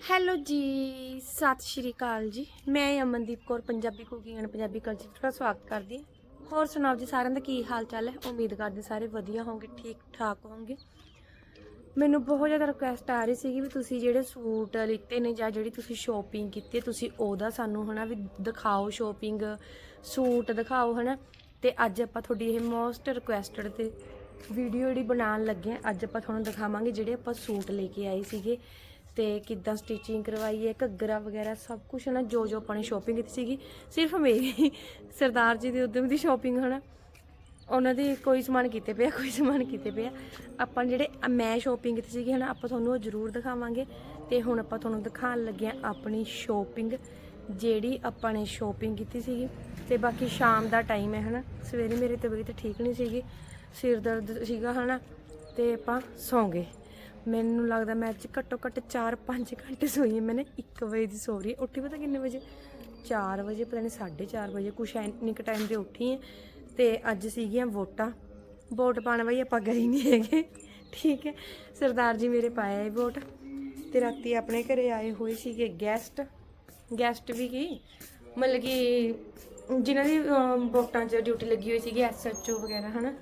Hello ਜੀ, ਸਤਿ ਸ਼੍ਰੀ ਅਕਾਲ ਜੀ। ਮੈਂ Amandeep Kaur, Punjabi cooking and Punjabi culture ਤੁਹਾਡਾ ਸਵਾਗਤ ਕਰਦੀ ਹਾਂ। ਹੋਰ ਸੁਣਾਓ ਜੀ ਸਾਰਿਆਂ ਦਾ ਕੀ ਹਾਲ ਚਾਲ ਹੈ? ਉਮੀਦ ਕਰਦੇ ਸਾਰੇ ਵਧੀਆ ਹੋਵੋਗੇ ਠੀਕ ਠਾਕ ਹੋਵੋਗੇ ਮੈਨੂੰ ਬਹੁਤ ਜ਼ਿਆਦਾ ਰਿਕੁਐਸਟ ਆ ਰਹੀ ਸੀਗੀ ਵੀ ਤੁਸੀਂ ਜਿਹੜੇ ਸੂਟ ਲਿੱਤੇ ਨੇ ਜਾਂ ਜਿਹੜੀ ਤੁਸੀਂ ਸ਼ੋਪਿੰਗ ਕੀਤੀ ਹੈ, ਤੁਸੀਂ ਉਹਦਾ ਸਾਨੂੰ ਹਨਾ ਵੀ ਦਿਖਾਓ ਸ਼ੋਪਿੰਗ ਸੂਟ ਦਿਖਾਓ ਹਨਾ। ਤੇ ਅੱਜ ਆਪਾਂ ਤੁਹਾਡੀ ਇਹ ਮੋਸਟ ਰਿਕੁਐਸਟਡ ਤੇ ਵੀਡੀਓ ਜਿਹੜੀ ਬਣਾਉਣ ਲੱਗੇ ਹਾਂ, ਅੱਜ ਆਪਾਂ ਤੁਹਾਨੂੰ ਦਿਖਾਵਾਂਗੇ ਜਿਹੜੇ ਆਪਾਂ ਸੂਟ ਲੈ ਕੇ ਆਏ ਸੀਗੇ। ਤੇ ਕਿੱਦਾਂ ਸਟਿਚਿੰਗ ਕਰਵਾਈ ਹੈ, ਘੱਗਰਾ ਵਗੈਰਾ ਸਭ ਕੁਝ ਨਾ, ਜੋ ਜੋ ਆਪਾਂ ਨੇ ਸ਼ੋਪਿੰਗ ਕੀਤੀ ਸੀਗੀ, ਸਿਰਫ ਮੇਰੀ ਸਰਦਾਰ ਜੀ ਦੇ ਉਦਮ ਦੀ ਸ਼ੋਪਿੰਗ ਹਨਾ। ਉਹਨਾਂ ਦੇ ਕੋਈ ਸਮਾਨ ਕੀਤੇ ਪਿਆ, ਕੋਈ ਸਮਾਨ ਕੀਤੇ ਪਿਆ। ਆਪਾਂ ਜਿਹੜੇ, ਮੈਂ ਸ਼ੋਪਿੰਗ ਕੀਤੀ ਸੀਗੀ ਹਨਾ, ਆਪਾਂ ਤੁਹਾਨੂੰ ਉਹ ਜ਼ਰੂਰ ਦਿਖਾਵਾਂਗੇ। ਤੇ ਹੁਣ ਆਪਾਂ ਤੁਹਾਨੂੰ ਦਿਖਾਉਣ ਲੱਗੇ ਹਾਂ ਆਪਣੀ ਸ਼ੋਪਿੰਗ ਜਿਹੜੀ ਆਪਾਂ ਨੇ ਸ਼ੋਪਿੰਗ ਕੀਤੀ ਸੀਗੀ। ਤੇ ਬਾਕੀ ਸ਼ਾਮ ਦਾ ਟਾਈਮ ਹੈ ਹਨਾ, ਸਵੇਰੇ ਮੇਰੀ ਤਬੀਅਤ ਠੀਕ ਨਹੀਂ ਸੀਗੀ, ਸਿਰ ਦਰਦ ਸੀਗਾ ਹਨਾ, ਤੇ ਆਪਾਂ ਸੌਂ ਗਏ। ਮੈਨੂੰ ਲੱਗਦਾ ਮੈਂ ਅੱਜ ਘੱਟੋ ਘੱਟ 4-5 ਘੰਟੇ ਸੋਈ ਹਾਂ। ਮੈਨੇ 1 ਵਜੇ ਦੀ ਸੋ ਰਹੀ ਉੱਠੀ ਪਤਾ ਕਿੰਨੇ ਵਜੇ? 4 ਵਜੇ, ਪਤਾ ਨਹੀਂ 4:30 ਵਜੇ। ਕੁਛ ਇੰਨੇ ਕੁ ਟਾਈਮ ਤੇ ਉੱਠੀ ਹਾਂ। ਤੇ ਅੱਜ ਸੀਗੀਆਂ ਵੋਟਾਂ। ਵੋਟ ਪਾਣ ਬਈ ਆਪਾਂ ਗਏ ਨਹੀਂ ਹੈਗੇ। ਠੀਕ ਹੈ। ਸਰਦਾਰ ਜੀ ਮੇਰੇ ਪਾਇਆ ਹੈ ਵੋਟ। ਤੇ ਰਾਤੀ ਆਪਣੇ ਘਰੇ ਆਏ ਹੋਏ ਸੀਗੇ ਗੈਸਟ ਗੈਸਟ ਵੀ ਕੀ? ਮਤਲਬ ਕਿ ਜਿਨ੍ਹਾਂ ਦੀ ਵੋਟਾਂ 'ਚ ਡਿਊਟੀ ਲੱਗੀ ਹੋਈ ਸੀਗੀ ਐਸਐਚਓ ਵਗੈਰਾ, ਹਨਾ?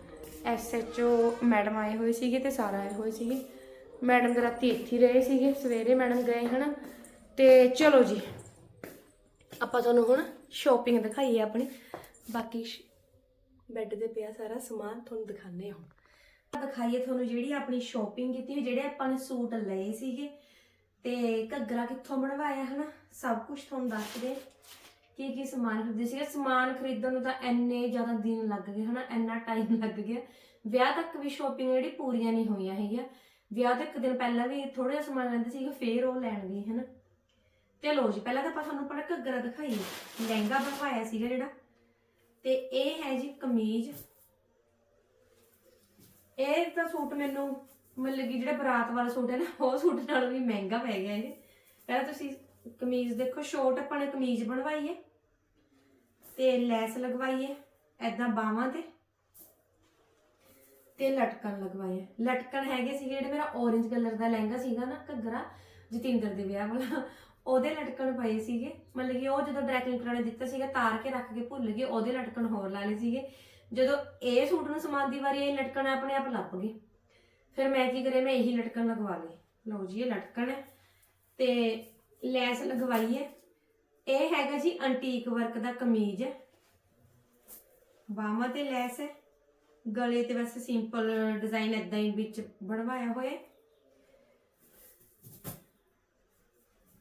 ਐਸਐਚਓ ਮੈਡਮ ਆਏ ਹੋਏ ਸੀਗੇ ਤੇ ਸਾਰਾ ਆਏ ਹੋਏ ਸੀਗੇ। ਮੈਡਮ ਦੇ ਰਾਤੀ ਇੱਥੇ ਰਹੇ ਸੀਗੇ, ਸਵੇਰੇ ਮੈਡਮ ਗਏ ਹਨਾ। ਤੇ ਚਲੋ ਜੀ, ਆਪਾਂ ਤੁਹਾਨੂੰ ਹੁਣ ਸ਼ਾਪਿੰਗ ਦਿਖਾਈਏ ਆਪਣੀ। ਬਾਕੀ ਬੈੱਡ ਤੇ ਪਿਆ ਸਾਰਾ ਸਮਾਨ, ਤੁਹਾਨੂੰ ਦਿਖਾਣੇ ਹਾਂ ਦਿਖਾਈਏ ਤੁਹਾਨੂੰ ਜਿਹੜੀ ਆਪਣੀ ਸ਼ਾਪਿੰਗ ਕੀਤੀ ਹੋਈ, ਜਿਹੜੇ ਆਪਾਂ ਨੇ ਸੂਟ ਲਏ ਸੀਗੇ। ਤੇ ਘੱਗਰਾ ਕਿੱਥੋਂ ਬਣਵਾਇਆ ਹਨਾ, ਸਭ ਕੁਝ ਤੁਹਾਨੂੰ ਦੱਸਦੇ ਕੀ ਕੀ ਸਮਾਨ ਖਰੀਦੇ ਸੀਗਾ? ਸਮਾਨ ਖਰੀਦਣ ਨੂੰ ਤਾਂ ਇੰਨੇ ਜ਼ਿਆਦਾ ਦਿਨ ਲੱਗ ਗਏ ਹਨਾ, ਇੰਨਾ ਟਾਈਮ ਲੱਗ ਗਿਆ। ਵਿਆਹ ਤੱਕ ਵੀ ਸ਼ਾਪਿੰਗ ਜਿਹੜੀ ਪੂਰੀਆਂ ਨਹੀਂ ਹੋਈਆਂ ਹੈਗੀਆਂ। ਵਿਆਹ ਤੋਂ ਇੱਕ ਦਿਨ ਪਹਿਲਾਂ ਵੀ ਥੋੜਾ ਜਿਹਾ ਸਮਾਨ ਲੈਂਦੇ ਸੀਗੇ ਫੇਰ ਉਹ ਲੈਣ ਗਏ, ਹਨਾ? ਤੇ ਲੋ ਜੀ, ਪਹਿਲਾਂ ਤਾਂ ਆਪਾਂ ਤੁਹਾਨੂੰ ਆਪਣਾ ਘੱਗਰਾ ਦਿਖਾਈਏ ਲਹਿੰਗਾ ਬਣਵਾਇਆ ਸੀਗਾ ਜਿਹੜਾ। ਤੇ ਇਹ ਹੈ ਜੀ ਕਮੀਜ਼। ਇਹ ਤਾਂ ਸੂਟ ਮੈਨੂੰ ਮਤਲਬ ਕਿ ਜਿਹੜਾ ਬਰਾਤ ਵਾਲਾ ਸੂਟ ਹੈ ਨਾ, ਉਹ ਸੂਟ ਨਾਲੋਂ ਵੀ ਮਹਿੰਗਾ ਪੈ ਗਿਆ ਇਹ। ਪਹਿਲਾਂ ਤੁਸੀਂ ਕਮੀਜ਼ ਦੇਖੋ ਸ਼ੋਰਟ ਆਪਾਂ ਨੇ ਕਮੀਜ਼ ਬਣਵਾਈ ਹੈ, ਤੇ ਲੈਸ ਲਗਵਾਈ ਹੈ ਐਦਾਂ ਬਾਹਾਂ ਤੇ। ਤੇ ਲਟਕਣ ਲਗਵਾਏ ਹੈ। ਲਟਕਣ ਹੈਗੇ ਸੀਗੇ ਜਿਹੜੇ ਮੇਰਾ orange ਕਲਰ ਦਾ ਲਹਿੰਗਾ ਸੀਗਾ ਨਾ, ਘੱਗਰਾ, ਜਤਿੰਦਰ ਦੇ ਵਿਆਹ ਵਾਲਾ। ਉਹਦੇ ਲਟਕਣ ਪਏ ਸੀਗੇ। ਮਤਲਬ ਕਿ ਉਹ ਜਦੋਂ ਡਰੈਕਲਿੰਗ ਕਰਾਉਣੇ ਦਿੱਤਾ ਸੀਗਾ, ਤਾਰ ਕੇ ਰੱਖ ਕੇ ਭੁੱਲ ਗਏ, ਉਹਦੇ ਲਟਕਣ ਹੋਰ ਲਾ ਲਏ ਸੀਗੇ। ਜਦੋਂ ਇਹ ਸੂਟ ਨੂੰ ਸਮਾਨ ਦੀ ਵਾਰੀ ਇਹ ਲਟਕਣ ਆਪਣੇ ਆਪ ਲੱਪ ਗਏ। ਫਿਰ ਮੈਂ ਕੀ ਕਰਿਆ, ਮੈਂ ਇਹੀ ਲਟਕਣ ਲਗਵਾ ਲਈ ਲਓ ਜੀ, ਇਹ ਲਟਕਣ ਹੈ। ਤੇ ਲੈਸ ਲਗਵਾਈ ਹੈ। ਇਹ ਹੈਗਾ ਜੀ ਅੰਟੀਕ ਵਰਕ ਦਾ ਕਮੀਜ਼ ਹੈ। ਬਾਹਾਂ ਤੇ ਲੈਸ ਹੈ। ਗਲੇ ਤੇ ਬਸ ਸਿੰਪਲ ਡਿਜ਼ਾਈਨ ਇਦਾਂ ਹੀ ਵਿੱਚ ਬਣਵਾਇਆ ਹੋਇਆ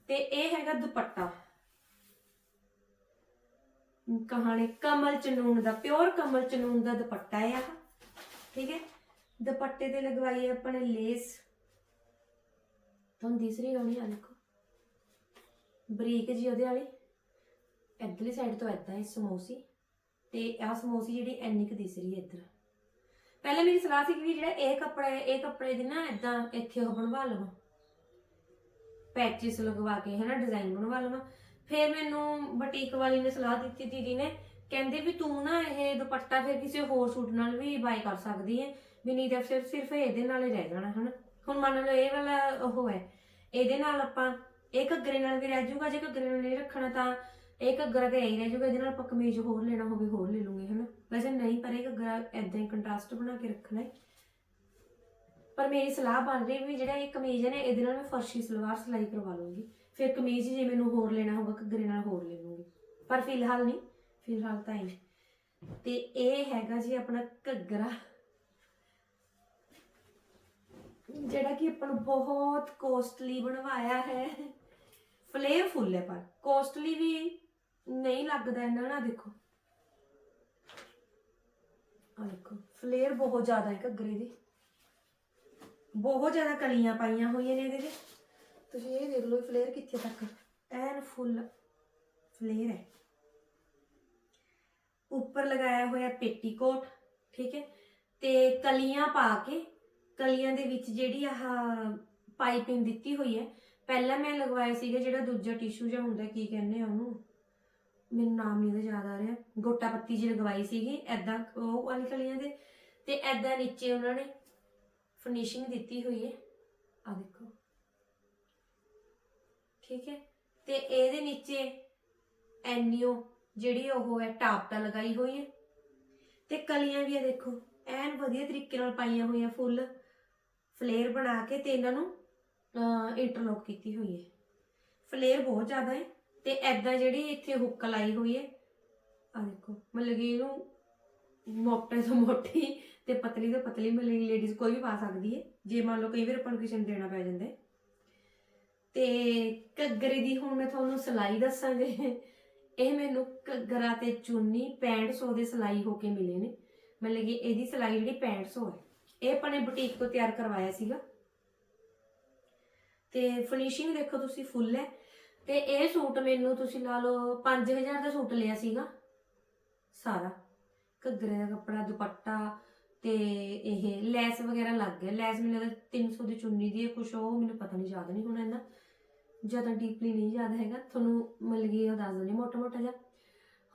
ਤੇ ਇਹ ਹੈਗਾ ਦੁਪੱਟਾ। ਕਹਾਣੀ ਕਮਲ ਚਨੂਨ ਦਾ, ਪਿਓਰ ਕਮਲ ਚਨੂਨ ਦਾ ਦੁਪੱਟਾ ਹੈ ਆਹ, ਠੀਕ ਹੈ? ਦੁਪੱਟੇ ਤੇ ਲਗਵਾਈ ਹੈ ਆਪਾਂ ਲੇਸ। ਤੁਹਾਨੂੰ ਦਿਸ ਰਹੀ ਹੋਣੀ ਆ ਦੇਖੋ। ਬਰੀਕ ਜੀ ਉਹਦੇ ਵਾਲੀ। ਇੱਧਰਲੀ ਸਾਈਡ ਤੋਂ ਏਦਾਂ ਹੈ ਸਮੋਸੀ। ਤੇ ਆਹ ਸਮੋਸੀ ਜਿਹੜੀ ਐਨੀ ਕੁ ਦਿਸ ਰਹੀ ਹੈ ਇੱਧਰ। ਪਹਿਲਾਂ ਮੇਰੀ ਸਲਾਹ ਸੀ ਕਿ ਜਿਹੜਾ ਇਹ ਕੱਪੜਾ, ਇਹ ਕੱਪੜੇ ਦੀ ਨਾ ਏਦਾਂ ਇੱਥੇ ਉਹ ਬਣਵਾ ਲਵਾਂ। ਪੈਚਿਸ ਲਗਵਾ ਕੇ, ਹਨਾ, ਡਿਜ਼ਾਈਨ ਬਣਵਾ ਲਵਾਂ। ਫਿਰ ਮੈਨੂੰ ਬੁਟੀਕ ਵਾਲੀ ਨੇ ਸਲਾਹ ਦਿੱਤੀ ਦੀਦੀ ਨੇ, ਕਹਿੰਦੇ ਵੀ ਤੂੰ ਨਾ ਇਹ ਦੁਪੱਟਾ ਫਿਰ ਕਿਸੇ ਹੋਰ ਸੂਟ ਨਾਲ ਵੀ ਬਾਈ ਕਰ ਸਕਦੀ ਹੈ ਵੀ ਨਹੀਂ ਤਾਂ ਸਿਰਫ ਸਿਰਫ ਇਹਦੇ ਨਾਲ ਹੀ ਰਹਿ ਜਾਣਾ, ਹਨਾ। ਹੁਣ ਮੰਨ ਲਓ ਇਹ ਵਾਲਾ ਉਹ ਹੈ, ਇਹਦੇ ਨਾਲ ਆਪਾਂ, ਇਹ ਘੱਗਰੇ ਨਾਲ ਵੀ ਰਹਿ ਜਾਊਗਾ, ਜੇ ਘੱਗਰੇ ਨਾਲ ਨਹੀਂ ਰੱਖਣਾ ਤਾਂ ਇਹ ਘੱਗਰਾ ਤੇ ਐਂ ਰਹਿ ਜਾਊਗਾ, ਇਹਦੇ ਨਾਲ ਆਪਾਂ ਕਮੀਜ਼ ਹੋਰ ਲੈਣਾ ਹੋਵੇ, ਹੋਰ ਲੈ ਲੂੰਗੇ, ਹਨਾ? ਵੈਸੇ ਨਹੀਂ, ਪਰ ਇਹ ਘੱਗਰਾ ਐਦਾਂ ਹੀ ਕੰਟਰਾਸਟ ਬਣਾ ਕੇ ਰੱਖਣਾ ਹੈ। ਪਰ ਮੇਰੀ ਸਲਾਹ ਬਣ ਰਹੀ ਵੀ ਜਿਹੜਾ ਇਹ ਕਮੀਜ਼ ਹੈ ਨਾ, ਇਹਦੇ ਨਾਲ ਮੈਂ ਫਰਸ਼ੀ ਸਲਵਾਰ ਸਿਲਾਈ ਕਰਵਾ ਲੂੰਗੀ। ਫਿਰ ਕਮੀਜ਼ ਜੇ ਮੈਨੂੰ ਹੋਰ ਲੈਣਾ ਹੋਊਗਾ ਘੱਗਰੇ ਨਾਲ ਹੋਰ ਲੈ ਲੂੰਗੀ। ਪਰ ਫਿਲਹਾਲ ਨਹੀਂ, ਫਿਲਹਾਲ ਤਾਂ ਹੀ ਤੇ ਇਹ ਹੈਗਾ ਜੀ ਆਪਣਾ ਘੱਗਰਾ। ਜਿਹੜਾ ਕਿ ਆਪਾਂ ਨੂੰ ਬਹੁਤ ਕੋਸਟਲੀ ਬਣਵਾਇਆ ਹੈ। ਫਲੇਅਰਫੁੱਲ ਹੈ ਪਰ। ਕੋਸਟਲੀ ਵੀ ਨਹੀਂ ਲੱਗਦਾ ਇਹਨਾਂ ਨਾ ਦੇਖੋ। ਆ ਦੇਖੋ ਫਲੇਅਰ ਬਹੁਤ ਜ਼ਿਆਦਾ ਹੈ ਘੱਗਰੇ ਦੀ। ਬਹੁਤ ਜ਼ਿਆਦਾ ਕਲੀਆਂ ਪਾਈਆਂ ਹੋਈਆਂ ਨੇ ਇਹਦੇ ਤੇ। ਤੁਸੀਂ ਇਹ ਦੇਖ ਲਓ ਫਲੇਅਰ ਕਿੱਥੇ ਤੱਕ? ਐਨ ਫੁੱਲ ਫਲੇਅਰ ਹੈ। ਉੱਪਰ ਲਗਾਇਆ ਹੋਇਆ ਪੇਟੀਕੋਟ, ਠੀਕ ਹੈ? ਤੇ ਕਲੀਆਂ ਪਾ ਕੇ, ਕਲੀਆਂ ਦੇ ਵਿੱਚ ਜਿਹੜੀ ਆਹ ਪਾਈਪਿੰਗ ਦਿੱਤੀ ਹੋਈ ਹੈ, ਪਹਿਲਾਂ ਮੈਂ ਲਗਵਾਇਆ ਸੀਗਾ ਜਿਹੜਾ ਦੂਜਾ ਟਿਸ਼ੂ ਜਿਹਾ ਹੁੰਦਾ, ਕੀ ਕਹਿੰਦੇ ਆ ਉਹਨੂੰ? ਮੈਨੂੰ ਨਾਮ ਨਹੀਂ ਉਹਦਾ ਯਾਦ ਆ ਰਿਹਾ। ਗੋਟਾ ਪੱਤੀ ਜੀ ਲਗਵਾਈ ਸੀਗੀ ਐਦਾਂ ਉਹ ਵਾਲੀ ਕਲੀਆਂ ਦੇ, ਤੇ ਐਦਾਂ ਨੀਚੇ ਉਹਨਾਂ ਨੇ ਫਿਨਿਸ਼ਿੰਗ ਦਿੱਤੀ ਹੋਈ ਹੈ ਆ ਦੇਖੋ। ਠੀਕ ਹੈ ਤੇ ਇਹਦੇ ਨੀਚੇ ਐਨੀਓ ਜਿਹੜੀ ਉਹ ਹੈ ਟਾਪਟਾ ਲਗਾਈ ਹੋਈ ਹੈ ਤੇ ਕਲੀਆਂ ਵੀ ਇਹ ਦੇਖੋ, ਐਨ ਵਧੀਆ ਤਰੀਕੇ ਨਾਲ ਪਾਈਆਂ ਹੋਈਆਂ ਫੁੱਲ। ਫਲੇਅਰ ਬਣਾ ਕੇ ਤੇ ਇਹਨਾਂ ਨੂੰ ਇੰਟਰਲੋਕ ਕੀਤੀ ਹੋਈ ਹੈ ਫਲੇਅਰ ਬਹੁਤ ਜ਼ਿਆਦਾ ਹੈ ਤੇ ਐਦਾਂ ਜਿਹੜੀ ਇੱਥੇ ਹੁੱਕ ਲਾਈ ਹੋਈ ਹੈ ਆ ਦੇਖੋ, ਮਤਲਬ ਕਿ ਇਹਨੂੰ ਮੋਟੇ ਤੋਂ ਮੋਟੀ ਤੇ ਪਤਲੀ ਤੋਂ ਪਤਲੀ ਮਤਲਬ ਲੇਡੀਜ਼ ਕੋਈ ਵੀ ਪਾ ਸਕਦੀ ਹੈ, ਜੇ ਮੰਨ ਲਓ ਕਈ ਵਾਰ ਆਪਾਂ ਨੂੰ ਕਿਸੇ ਨੂੰ ਦੇਣਾ ਪੈ ਜਾਂਦਾ ਤੇ ਘੱਗਰੇ ਦੀ ਹੁਣ ਮੈਂ ਤੁਹਾਨੂੰ ਸਿਲਾਈ ਦੱਸਾਂਗੇ। ਇਹ ਮੈਨੂੰ ਘੱਗਰਾ ਤੇ ਚੁੰਨੀ 6500 ਦੇ ਸਿਲਾਈ ਹੋ ਕੇ ਮਿਲੇ ਨੇ। ਮਤਲਬ ਕਿ ਇਹਦੀ ਸਿਲਾਈ ਜਿਹੜੀ 6500 ਹੈ। ਇਹ ਆਪਾਂ ਨੇ ਬੁਟੀਕ ਤੋਂ ਤਿਆਰ ਕਰਵਾਇਆ ਸੀਗਾ। ਤੇ ਫਿਨਿਸ਼ਿੰਗ ਦੇਖੋ ਤੁਸੀਂ ਫੁੱਲ ਹੈ। ਤੇ ਇਹ ਸੂਟ ਮੈਨੂੰ ਤੁਸੀਂ ਲਾ ਲਓ 5000 ਦਾ ਸੂਟ ਲਿਆ ਸੀਗਾ। ਸਾਰਾ। ਘੱਗਰੇ ਦਾ ਕੱਪੜਾ, ਦੁਪੱਟਾ ਤੇ ਇਹ ਲੈਸ ਵਗੈਰਾ ਲੱਗ ਗਿਆ। ਲੈਸ ਮੈਨੂੰ ਲੱਗਦਾ 300 ਦੀ ਚੁੰਨੀ ਦੀ ਹੈ, ਕੁਛ ਉਹ ਮੈਨੂੰ ਪਤਾ ਨਹੀਂ, ਯਾਦ ਨਹੀਂ ਹੁਣ ਇੰਨਾ ਜ਼ਿਆਦਾ ਡੀਪਲੀ ਨਹੀਂ ਯਾਦ ਹੈਗਾ। ਤੁਹਾਨੂੰ ਮਿਲ ਗਈ ਉਹ ਦੱਸ ਦਿੰਦੀ ਮੋਟਾ ਮੋਟਾ ਜਿਹਾ।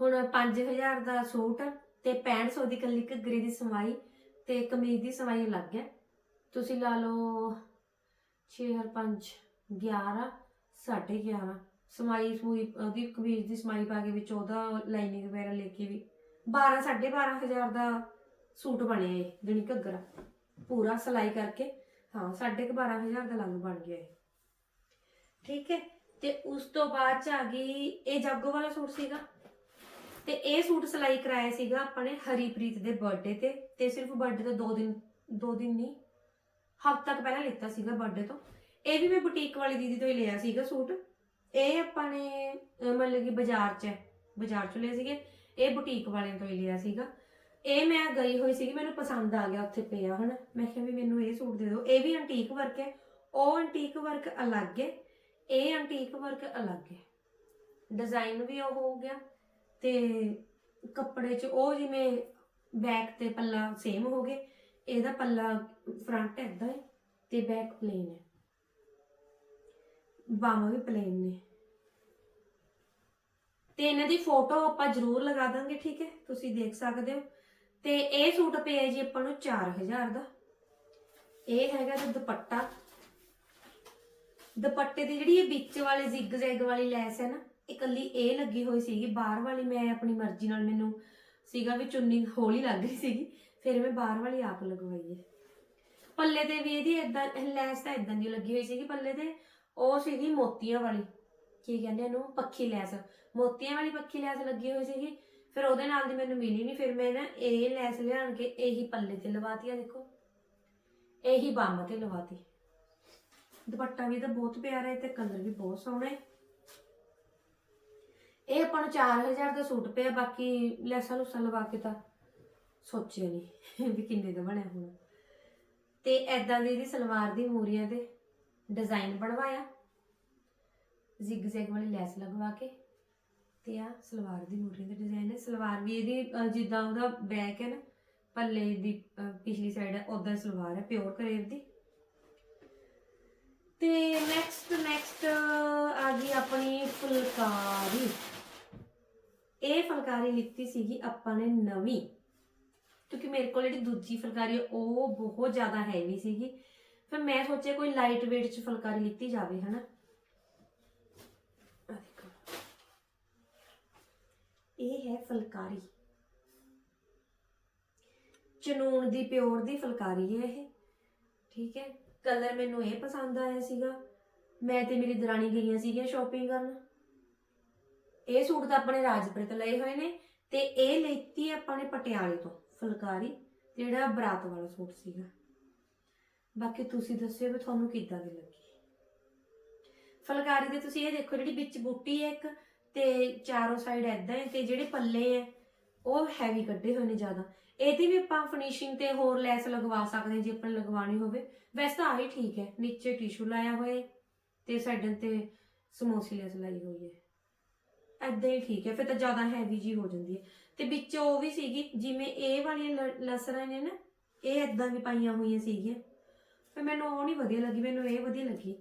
ਹੁਣ 5000 ਦਾ ਸੂਟ ਤੇ 6500 ਦੀ ਕੱਲੀ ਘੱਗਰੇ ਦੀ ਸਵਾਈ ਤੇ ਕਮੀਜ਼ ਦੀ ਸਵਾਈ ਲੱਗ ਗਿਆ ਤੁਸੀਂ ਲਾ ਲਓ 6 5 11 11.5 ਸਮਾਈ ਸੂਈ, ਉਹਦੀ ਕਮੀਜ਼ ਦੀ ਸਮਾਈ ਪਾ ਕੇ ਵਿੱਚ ਉਹਦਾ ਲਾਈਨਿੰਗ ਵਗੈਰਾ ਲੈ ਕੇ ਵੀ 12 12500 ਦਾ ਸੂਟ ਬਣਿਆ ਇਹ, ਜਣੀ ਘੱਗਰਾ। ਪੂਰਾ ਸਿਲਾਈ ਕਰਕੇ, ਹਾਂ 12500 ਦਾ ਲੰਗ ਬਣ ਗਿਆ ਇਹ। ਠੀਕ ਹੈ? ਤੇ ਉਸ ਤੋਂ ਬਾਅਦ ਚ ਆ ਗਈ, ਇਹ ਜਾਗੋ ਵਾਲਾ ਸੂਟ ਸੀਗਾ। ਤੇ ਇਹ ਸੂਟ ਸਿਲਾਈ ਕਰਾਇਆ ਸੀਗਾ ਆਪਣੇ ਹਰੀਪ੍ਰੀਤ ਦੇ ਬਰਥਡੇ ਤੇ ਤੇ ਸਿਰਫ ਬਰਥਡੇ ਤੋਂ 2 ਦਿਨ 2 ਦਿਨ ਨਹੀਂ, ਹਫ਼ਤਾ ਤੱਕ ਪਹਿਲਾਂ ਲਿੱਤਾ ਸੀਗਾ ਬਰਥਡੇ ਤੋਂ। ਇਹ ਵੀ ਮੈਂ ਬੁਟੀਕ ਵਾਲੀ ਦੀਦੀ ਤੋਂ ਹੀ ਲਿਆ ਸੀਗਾ ਸੂਟ। ਇਹ ਆਪਾਂ ਨੇ, ਅਹ ਮਤਲਬ ਕਿ ਬਾਜ਼ਾਰ 'ਚ ਹੈ ਬਾਜ਼ਾਰ 'ਚ ਲਏ ਸੀਗੇ। ਇਹ ਬੁਟੀਕ ਵਾਲਿਆਂ ਤੋਂ ਹੀ ਲਿਆ ਸੀਗਾ। ਇਹ ਮੈਂ ਗਈ ਹੋਈ ਸੀਗੀ, ਮੈਨੂੰ ਪਸੰਦ ਆ ਗਿਆ ਉੱਥੇ ਪਿਆ, ਹਨਾ। ਮੈਂ ਕਿਹਾ ਵੀ ਮੈਨੂੰ ਇਹ ਸੂਟ ਦੇ ਦਿਓ। ਇਹ ਵੀ ਐਂਟੀਕ ਵਰਕ ਹੈ। ਉਹ ਐਂਟੀਕ ਵਰਕ ਅਲੱਗ ਹੈ। ਇਹ ਐਂਟੀਕ ਵਰਕ ਅਲੱਗ ਹੈ। ਡਿਜ਼ਾਈਨ ਵੀ ਉਹ ਹੋ ਗਿਆ ਤੇ ਕੱਪੜੇ 'ਚ ਉਹ ਜਿਵੇਂ ਬੈਕ ਤੇ ਪੱਲਾ ਸੇਮ ਹੋ ਗਏ। ਇਹਦਾ ਪੱਲਾ ਫਰੰਟ ਏਦਾਂ ਹੈ ਤੇ ਬੈਕ ਪਲੇਨ ਹੈ। ਬਾਹਾਂ ਵੀ ਪਲੇਨ ਨੇ। ਤੇ ਇਹਨਾਂ ਦੀ ਫੋਟੋ ਆਪਾਂ ਜ਼ਰੂਰ ਲਗਾ ਦਾਂਗੇ, ਠੀਕ ਹੈ? ਤੁਸੀਂ ਦੇਖ ਸਕਦੇ ਹੋ। ਤੇ ਇਹ ਸੂਟ ਪਿਆ ਜੀ ਆਪਾਂ ਨੂੰ 4000 ਦਾ। ਇਹ ਹੈਗਾ ਜੀ ਦੁਪੱਟਾ। ਦੁਪੱਟੇ ਦੀ ਜਿਹੜੀ ਇਹ ਵਿੱਚ ਵਾਲੀ ਜ਼ਿਗ ਜ਼ੈਗ ਵਾਲੀ ਲੈਸ ਹੈ ਨਾ ਇਕੱਲੀ ਇਹ ਲੱਗੀ ਹੋਈ ਸੀਗੀ। ਬਾਹਰ ਵਾਲੀ ਮੈਂ ਆਪਣੀ ਮਰਜ਼ੀ ਨਾਲ ਮੈਨੂੰ ਸੀਗਾ ਵੀ ਚੁੰਨੀ ਹੌਲੀ ਲੱਗ ਰਹੀ ਸੀਗੀ, ਫਿਰ ਮੈਂ ਬਾਹਰ ਵਾਲੀ ਆਪ ਲਗਵਾਈ ਹੈ। ਪੱਲੇ ਤੇ ਵੀ ਇਹਦੀ ਇਦਾਂ ਲੈਸ ਤਾਂ ਇਦਾਂ ਦੀ ਲੱਗੀ ਹੋਈ ਸੀਗੀ, ਪੱਲੇ ਤੇ ਉਹ ਸੀਗੀ ਮੋਤੀਆਂ ਵਾਲੀ। ਕੀ ਕਹਿੰਦੇ ਇਹਨੂੰ? ਪੱਖੀ ਲੈਸ। ਮੋਤੀਆਂ ਵਾਲੀ ਪੱਖੀ ਲੈਸ ਲੱਗੀ ਹੋਈ ਸੀਗੀ। ਫਿਰ ਉਹਦੇ ਨਾਲ ਦੀ ਮੈਨੂੰ ਮਿਲੀ ਨਹੀਂ ਫਿਰ ਮੈਂ ਨਾ ਇਹ ਲੈਸ ਲਿਆਣ ਕੇ ਇਹੀ ਪੱਲੇ ਤੇ ਲਵਾਤੀ ਆ ਦੇਖੋ। ਇਹੀ ਬੰਮ ਤੇ ਲਵਾਤੀ। ਦੁਪੱਟਾ ਵੀ ਤਾਂ ਬਹੁਤ ਪਿਆਰਾ ਹੈ ਤੇ ਕਲਰ ਵੀ ਬਹੁਤ ਸੋਹਣਾ ਹੈ। ਇਹ ਆਪਾਂ ਨੂੰ 4000 ਦਾ ਸੂਟ ਪਿਆ, ਬਾਕੀ ਲੈਸਾਂ ਲੂਸਾਂ ਲਵਾ ਕੇ ਤਾਂ ਸੋਚਿਆ ਨਹੀਂ ਵੀ ਕਿੰਨੇ ਦਾ ਬਣਿਆ ਹੋਣਾ। ਤੇ ਐਦਾਂ ਦੀ ਇਹਦੀ ਸਲਵਾਰ ਦੀ ਮੂਰੀਆਂ ਤੇ ਡਿਜ਼ਾਈਨ ਬਣਵਾਇਆ। ਜ਼ਿਗ ਜ਼ੈਗ ਵਾਲੀ ਲੈਸ ਲਗਵਾ ਕੇ ਤੇ ਆ ਸਲਵਾਰ ਦੀ ਮੂਰੀ ਦਾ ਡਿਜ਼ਾਈਨ ਹੈ। ਸਲਵਾਰ ਵੀ ਇਹਦੀ ਅਹ, ਜਿੱਦਾਂ ਉਹਦਾ ਬੈਕ ਹੈ ਨਾ ਪੱਲੇ ਦੀ ਅਹ, ਪਿਛਲੀ ਸਾਈਡ ਹੈ ਉਦਾਂ ਸਲਵਾਰ ਹੈ ਪਿਓਰ ਕਰੇਵ ਦੀ। ਤੇ ਨੈਕਸਟ ਨੈਕਸਟ ਆ ਗਈ ਆਪਣੀ ਫੁਲਕਾਰੀ। ਇਹ ਫੁਲਕਾਰੀ ਲਿੱਤੀ ਸੀਗੀ ਆਪਾਂ ਨੇ ਨਵੀਂ ਕਿਉਂਕਿ ਮੇਰੇ ਕੋਲ ਜਿਹੜੀ ਦੂਜੀ ਫੁਲਕਾਰੀ ਹੈ, ਉਹ ਬਹੁਤ ਜ਼ਿਆਦਾ ਹੈਵੀ ਸੀਗੀ। ਫਿਰ ਮੈਂ ਸੋਚਿਆ ਕੋਈ ਲਾਈਟ weight ਚ ਫੁਲਕਾਰੀ ਲਿੱਤੀ ਜਾਵੇ, ਹਨਾ? ਆਹ ਦੇਖੋ। ਇਹ ਹੈ ਫੁਲਕਾਰੀ। ਚਨੂਨ ਦੀ, ਪਿਓਰ ਦੀ ਫੁਲਕਾਰੀ ਹੈ ਇਹ। ਠੀਕ ਹੈ? ਕਲਰ ਮੈਨੂੰ ਇਹ ਪਸੰਦ ਆਇਆ ਸੀਗਾ। ਮੈਂ ਤੇ ਮੇਰੀ ਦਰਾਣੀ ਗਈਆਂ ਸੀਗੀਆਂ ਸ਼ਾਪਿੰਗ ਕਰਨ। ਇਹ ਸੂਟ ਤਾਂ ਆਪਣੇ ਰਾਜਪੁਰੇ ਤੋਂ ਲਏ ਹੋਏ ਨੇ ਤੇ ਇਹ ਲੈਤੀ ਆਪਾਂ ਨੇ ਪਟਿਆਲੇ ਤੋਂ ਫੁਲਕਾਰੀ, ਜਿਹੜਾ ਬਰਾਤ ਵਾਲਾ ਸੂਟ ਸੀਗਾ। ਬਾਕੀ ਤੁਸੀਂ ਦੱਸਿਓ ਵੀ ਤੁਹਾਨੂੰ ਕਿੱਦਾਂ ਦੀ ਲੱਗੀ। ਫੁਲਕਾਰੀ ਦੇ ਤੁਸੀਂ ਇਹ ਦੇਖੋ ਜਿਹੜੀ ਵਿੱਚ ਬੂਟੀ ਹੈ ਇੱਕ ਤੇ ਚਾਰੋਂ ਸਾਈਡ ਐਦਾਂ ਹੈ ਤੇ ਜਿਹੜੇ ਪੱਲੇ ਹੈ, ਉਹ ਹੈਵੀ ਕੱਢੇ ਹੋਏ ਨੇ ਜ਼ਿਆਦਾ। ਇਹਦੀ ਵੀ ਆਪਾਂ ਫਿਨਿਸ਼ਿੰਗ ਤੇ ਹੋਰ ਲੈਸ ਲਗਵਾ ਸਕਦੇ ਜੇ ਆਪਾਂ ਨੇ ਲਗਵਾਉਣੀ ਹੋਵੇ। ਵੈਸੇ ਤਾਂ ਆਹੀ ਠੀਕ ਹੈ, ਨੀਚੇ ਟਿਸ਼ੂ ਲਾਇਆ ਹੋਇਆ ਤੇ ਸਾਈਡਾਂ ਤੇ ਸਮੋਸੀ ਲੈਸ ਲਾਈ ਹੋਈ ਹੈ। ਐਦਾਂ ਹੀ ਠੀਕ ਹੈ, ਫਿਰ ਤਾਂ ਜ਼ਿਆਦਾ ਹੈਵੀ ਜੀ ਹੋ ਜਾਂਦੀ ਹੈ। ਤੇ ਵਿੱਚ ਉਹ ਵੀ ਸੀਗੀ, ਜਿਵੇਂ ਇਹ ਵਾਲੀਆਂ ਲਸਰਾਂ ਨੇ ਨਾ, ਇਹ ਐਦਾਂ ਵੀ ਪਾਈਆਂ ਹੋਈਆਂ ਸੀਗੀਆਂ। ਪਰ ਮੈਨੂੰ ਉਹ ਨਹੀਂ ਵਧੀਆ ਲੱਗੀ, ਮੈਨੂੰ ਇਹ ਵਧੀਆ ਲੱਗੀ।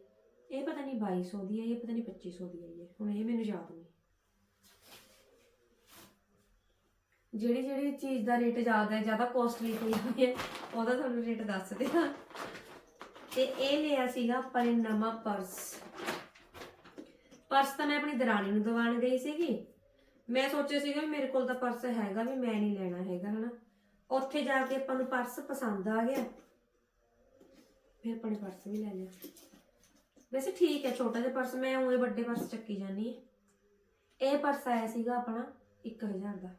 ਇਹ ਪਤਾ ਨਹੀਂ 2200 ਦੀ ਹੈ, ਇਹ ਪਤਾ ਨਹੀਂ 2500 ਦੀ ਆਈ ਹੈ ਹੁਣ ਇਹ ਮੈਨੂੰ ਯਾਦ ਨਹੀਂ। ਜਿਹੜੀ ਜਿਹੜੀ ਚੀਜ਼ ਦਾ ਰੇਟ ਜ਼ਿਆਦਾ ਹੈ, ਜ਼ਿਆਦਾ ਕੋਸਟਲੀ ਹੋਈ ਹੈ, ਉਹਦਾ ਤੁਹਾਨੂੰ ਰੇਟ ਦੱਸ ਦਿਆਂ। ਤੇ ਇਹ ਲਿਆ ਸੀਗਾ ਆਪਾਂ ਨੇ ਨਵਾਂ ਪਰਸ ਪਰਸ ਤਾਂ ਮੈਂ ਆਪਣੀ ਦਰਾਣੀ ਨੂੰ ਦਿਵਾਉਣ ਗਈ ਸੀਗੀ। ਮੈਂ ਸੋਚਿਆ ਸੀਗਾ ਵੀ ਮੇਰੇ ਕੋਲ ਤਾਂ ਪਰਸ ਹੈਗਾ ਵੀ ਮੈਂ ਨਹੀਂ ਲੈਣਾ ਹੈਗਾ, ਹਨਾ। ਉੱਥੇ ਜਾ ਕੇ ਆਪਾਂ ਨੂੰ ਪਰਸ ਪਸੰਦ ਆ ਗਿਆ। ਫਿਰ ਆਪਣੇ ਪਰਸ ਵੀ ਲੈ ਲਿਆ। ਵੈਸੇ ਠੀਕ ਹੈ, ਛੋਟਾ ਜਿਹਾ ਪਰਸ ਮੈਂ ਉਹੇ ਵੱਡੇ ਪਰਸ ਚੱਕੀ ਜਾਨੀ ਇਹ ਪਰਸ ਆਇਆ ਸੀਗਾ ਆਪਣਾ 1000 ਦਾ।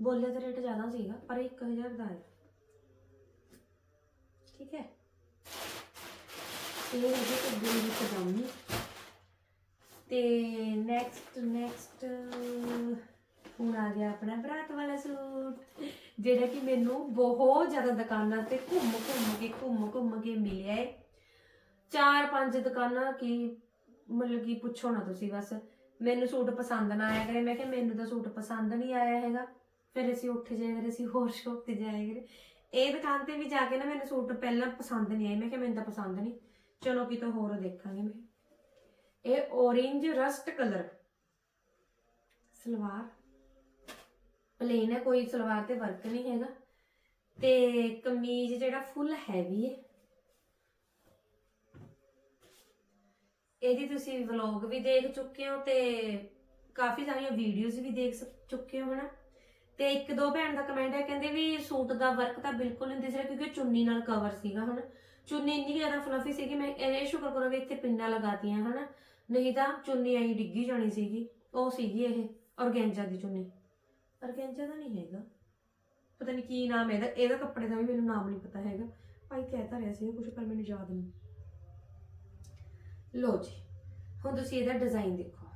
ਬੋਲੇ ਤਾਂ ਰੇਟ ਜ਼ਿਆਦਾ ਸੀਗਾ, ਪਰ 1000 ਦਾ ਆਇਆ। ਠੀਕ ਹੈ। ਇਹ ਹੈਗੇ ਤੇ ਦੀ ਪਜਾਮੀ ਤੇ ਨੈਕਸਟ ਨੈਕਸਟ ਹੁਣ ਆ ਗਿਆ ਆਪਣਾ ਬਰਾਤ ਵਾਲਾ ਸੂਟ। ਜਿਹੜਾ ਕਿ ਮੈਨੂੰ ਬਹੁਤ ਜ਼ਿਆਦਾ ਦੁਕਾਨਾਂ ਤੇ ਘੁੰਮ ਘੁੰਮ ਕੇ, ਘੁੰਮ ਘੁੰਮ ਕੇ ਮਿਲਿਆ ਹੈ ਚਾਰ ਪੰਜ ਦੁਕਾਨਾਂ ਕੀ ਮਤਲਬ ਕਿ ਪੁੱਛੋ ਨਾ ਤੁਸੀਂ ਬਸ। ਮੈਨੂੰ ਸੂਟ ਪਸੰਦ ਨਾ ਆਇਆ ਕਰੇ। ਮੈਂ ਕਿਹਾ ਮੈਨੂੰ ਤਾਂ ਸੂਟ ਪਸੰਦ ਨਹੀਂ ਆਇਆ ਹੈਗਾ। ਫਿਰ ਅਸੀਂ ਉੱਠ ਜਾਇਆ ਕਰੇ, ਅਸੀਂ ਹੋਰ ਸ਼ੌਪ ਤੇ ਜਾਇਆ ਕਰੇ। ਇਹ ਦੁਕਾਨ ਤੇ ਵੀ ਜਾ ਕੇ ਨਾ ਮੈਨੂੰ ਸੂਟ ਪਹਿਲਾਂ ਪਸੰਦ ਨਹੀਂ ਆਏ। ਮੈਂ ਕਿਹਾ ਮੈਨੂੰ ਤਾਂ ਪਸੰਦ ਨਹੀਂ। ਚਲੋ ਕਿਤੋਂ ਹੋਰ ਦੇਖਾਂਗੇ ਮੈਂ। ਇਹ orange rust colour salwar. Plain ਹੈ, ਕੋਈ ਸਲਵਾਰ ਤੇ ਵਰਕ ਨਹੀਂ ਹੈਗਾ। ਤੇ ਕਮੀਜ਼ ਜਿਹੜਾ ਫੁੱਲ ਹੈਵੀ ਹੈ। ਇਹਦੀ ਤੁਸੀਂ ਵਲੌਗ ਵੀ ਦੇਖ ਚੁੱਕੇ ਹੋ ਤੇ ਕਾਫੀ ਸਾਰੀਆਂ ਵੀਡੀਓਜ਼ ਵੀ ਦੇਖ ਚੁੱਕੇ ਹੋ, ਹਨਾ? ਤੇ ਇੱਕ ਦੋ ਭੈਣ ਦਾ ਕਮੈਂਟ ਹੈ, ਕਹਿੰਦੇ ਵੀ ਸੂਟ ਦਾ ਵਰਕ ਤਾਂ ਬਿਲਕੁਲ ਨਹੀਂ ਦਿਸ ਰਿਹਾ ਕਿਉਂਕਿ ਚੁੰਨੀ ਨਾਲ ਕਵਰ ਸੀਗਾ, ਹਨਾ? ਚੁੰਨੀ ਇੰਨੀ ਜ਼ਿਆਦਾ ਫਲਫੀ ਸੀਗੀ, ਮੈਂ ਇਹ ਸ਼ੁਕਰ ਕਰੋ ਵੀ ਇੱਥੇ ਪਿੰਨਾਂ ਲਗਾਤੀਆਂ, ਹਨਾ? ਨਹੀਂ ਤਾਂ ਚੁੰਨੀ ਐਂ ਡਿੱਗੀ ਜਾਣੀ ਸੀਗੀ। ਉਹ ਸੀਗੀ ਇਹ, ਔਰਗੈਂਜਾ ਦੀ ਚੁੰਨੀ। ਔਰਗੈਂਜਾ ਦਾ ਨਹੀਂ ਹੈਗਾ। ਪਤਾ ਨਹੀਂ ਕੀ ਨਾਮ ਹੈ ਇਹਦਾ। ਇਹਦਾ ਕੱਪੜੇ ਦਾ ਵੀ ਮੈਨੂੰ ਨਾਮ ਨਹੀਂ ਪਤਾ ਹੈਗਾ। ਭਾਈ ਕਹਿ ਤਾਂ ਰਿਹਾ ਸੀ ਕੁਝ ਪਰ ਮੈਨੂੰ ਯਾਦ ਨਹੀਂ। ਲੋ ਜੀ, ਹੁਣ ਤੁਸੀਂ ਇਹਦਾ ਡਿਜ਼ਾਈਨ ਦੇਖੋ।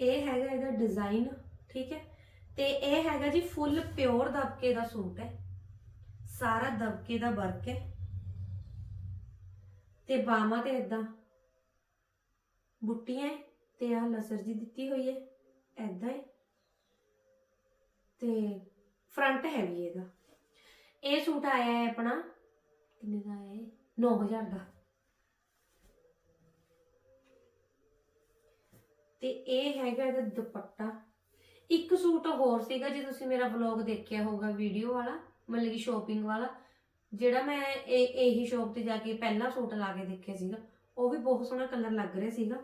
ਇਹ ਹੈਗਾ ਇਹਦਾ ਡਿਜ਼ਾਈਨ ਠੀਕ ਹੈ? ਤੇ ਇਹ ਹੈਗਾ ਜੀ ਫੁੱਲ ਪਿਓਰ ਦਬਕੇ ਦਾ ਸੂਟ ਹੈ। ਸਾਰਾ ਦਬਕੇ ਦਾ ਵਰਕ ਹੈ। ਤੇ ਬਾਹਾਂ ਤੇ ਇਦਾਂ ਬੁੱਟੀਆਂ ਹੈ ਤੇ ਆ ਲਸਰ ਜੀ ਦਿੱਤੀ ਹੋਈ ਹੈ। ਐਦਾਂ ਹੈ। ਤੇ ਫਰੰਟ ਹੈ ਵੀ ਇਹਦਾ। ਇਹ ਸੂਟ ਆਇਆ ਹੈ ਆਪਣਾ, ਕਿੰਨੇ ਦਾ ਆਇਆ ਹੈ 9000 ਦਾ। ਤੇ ਇਹ ਹੈਗਾ ਇਹਦਾ ਦੁਪੱਟਾ। ਇੱਕ ਸੂਟ ਹੋਰ ਸੀਗਾ, ਜੇ ਤੁਸੀਂ ਮੇਰਾ ਵਲੌਗ ਦੇਖਿਆ ਹੋਊਗਾ ਵੀਡੀਓ ਵਾਲਾ, ਮਤਲਬ ਕਿ ਸ਼ੋਪਿੰਗ ਵਾਲਾ, ਜਿਹੜਾ ਮੈਂ ਇਹ, ਇਹੀ ਸ਼ੋਪ ਤੇ ਜਾ ਕੇ ਪਹਿਲਾ ਸੂਟ ਲਾ ਕੇ ਦੇਖਿਆ ਸੀਗਾ, ਉਹ ਵੀ ਬਹੁਤ ਸੋਹਣਾ ਕਲਰ ਲੱਗ ਰਿਹਾ ਸੀਗਾ,